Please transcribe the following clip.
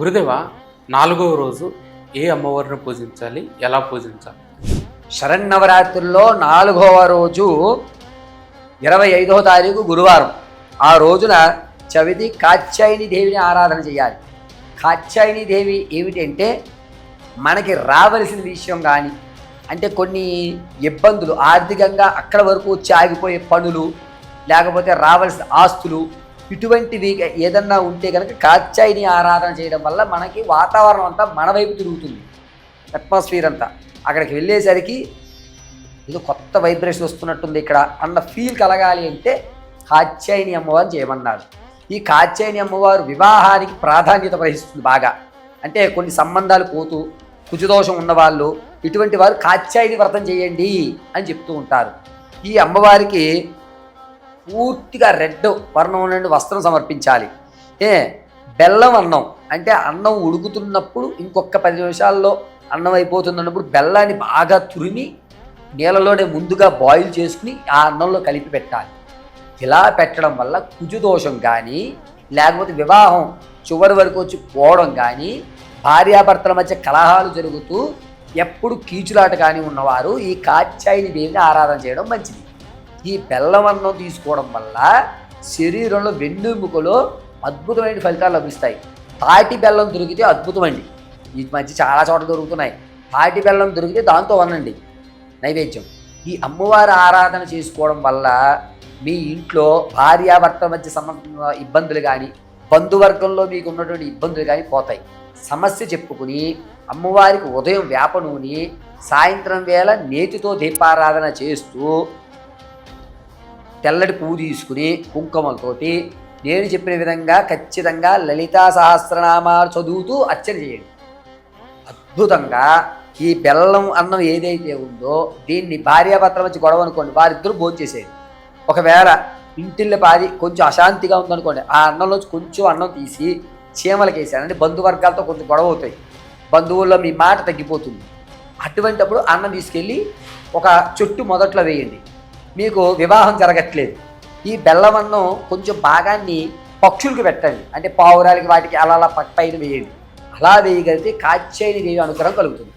గురుదేవ నాలుగవ రోజు ఏ అమ్మవారిని పూజించాలి ఎలా పూజించాలి? శరన్నవరాత్రుల్లో నాలుగవ రోజు ఇరవై ఐదవ తారీఖు గురువారం. ఆ రోజున చవితి కాత్యాయని దేవిని ఆరాధన చేయాలి. కాత్యాయని దేవి ఏమిటంటే మనకి రావలసిన విషయం కానీ అంటే కొన్ని ఇబ్బందులు ఆర్థికంగా అక్కడ వరకు వచ్చి ఆగిపోయే పనులు లేకపోతే రావాల్సిన ఆస్తులు ఇటువంటివి ఏదన్నా ఉంటే కనుక కాచాయిని ఆరాధన చేయడం వల్ల మనకి వాతావరణం అంతా మన వైపు తిరుగుతుంది. అట్మాస్ఫియర్ అంతా. అక్కడికి వెళ్ళేసరికి ఏదో కొత్త వైబ్రేషన్ వస్తున్నట్టుంది ఇక్కడ అన్న ఫీల్ కలగాలి అంటే కాత్యాయని అమ్మవారిని చేయమన్నారు. ఈ కాత్యాయని అమ్మవారు వివాహానికి ప్రాధాన్యత వహిస్తుంది బాగా. అంటే కొన్ని సంబంధాలు పోతూ కుజదోషం ఉన్నవాళ్ళు ఇటువంటి వారు కాత్యాయని వ్రతం చేయండి అని చెప్తూ ఉంటారు. ఈ అమ్మవారికి పూర్తిగా రెడ్ వర్ణం నుండి వస్త్రం సమర్పించాలి. ఏ? బెల్లం అన్నం. అంటే అన్నం ఉడుకుతున్నప్పుడు ఇంకొక పది నిమిషాల్లో అన్నం అయిపోతున్నప్పుడు బెల్లాన్ని బాగా తురిమి నీళ్ళలోనే ముందుగా బాయిల్ చేసుకుని ఆ అన్నంలో కలిపి పెట్టాలి. ఇలా పెట్టడం వల్ల కుజుదోషం కానీ లేకపోతే వివాహం చివరి వరకు వచ్చి పోవడం కానీ భార్యాభర్తల మధ్య కలహాలు జరుగుతూ ఎప్పుడు కీచులాట కానీ ఉన్నవారు ఈ కాత్యాయని దేవిని ఆరాధన చేయడం మంచిది. ఈ బెల్లం అన్నం తీసుకోవడం వల్ల శరీరంలో వెన్నెముకలో అద్భుతమైన ఫలితాలు లభిస్తాయి. తాటి బెల్లం దొరికితే అద్భుతమండి. ఈ మధ్య చాలా చోట్ల దొరుకుతున్నాయి. తాటి బెల్లం దొరికితే దాంతో వనండి నైవేద్యం. ఈ అమ్మవారి ఆరాధన చేసుకోవడం వల్ల మీ ఇంట్లో భార్యాభర్త మధ్య సమ ఇబ్బందులు కానీ బంధువర్గంలో మీకు ఉన్నటువంటి ఇబ్బందులు కానీ పోతాయి. సమస్య చెప్పుకుని అమ్మవారికి ఉదయం వేప నూనె సాయంత్రం వేళ నేతితో దీపారాధన చేస్తూ తెల్లటి పువ్వు తీసుకుని కుంకుమలతోటి నేను చెప్పిన విధంగా ఖచ్చితంగా లలితా సహస్రనామాలు చదువుతూ అర్చన చేయండి. అద్భుతంగా ఈ బెల్లం అన్నం ఏదైతే ఉందో దీన్ని భార్యాభర్తల మధ్య గొడవ అనుకోండి వారిద్దరూ భోంచేసేది ఒకవేళ ఇంటిల్లి పాది కొంచెం అశాంతిగా ఉందనుకోండి ఆ అన్నంలోంచి కొంచెం అన్నం తీసి చీమలకి వేసానంటే బంధువర్గాలతో కొంచెం గొడవ అవుతాయి. బంధువుల్లో మీ మాట తగ్గిపోతుంది. అటువంటప్పుడు అన్నం తీసుకెళ్ళి ఒక చెట్టు మొదట్లో వేయండి. మీకు వివాహం జరగట్లేదు. ఈ బెల్లమన్నం కొంచెం భాగాన్ని పక్షులకు పెట్టండి. అంటే పావురాలకి వాటికి అలా అలా పక్క పైన వేయండి. అలా వేయగలిగితే కాచేని దేవి అనుగ్రహం కలుగుతుంది.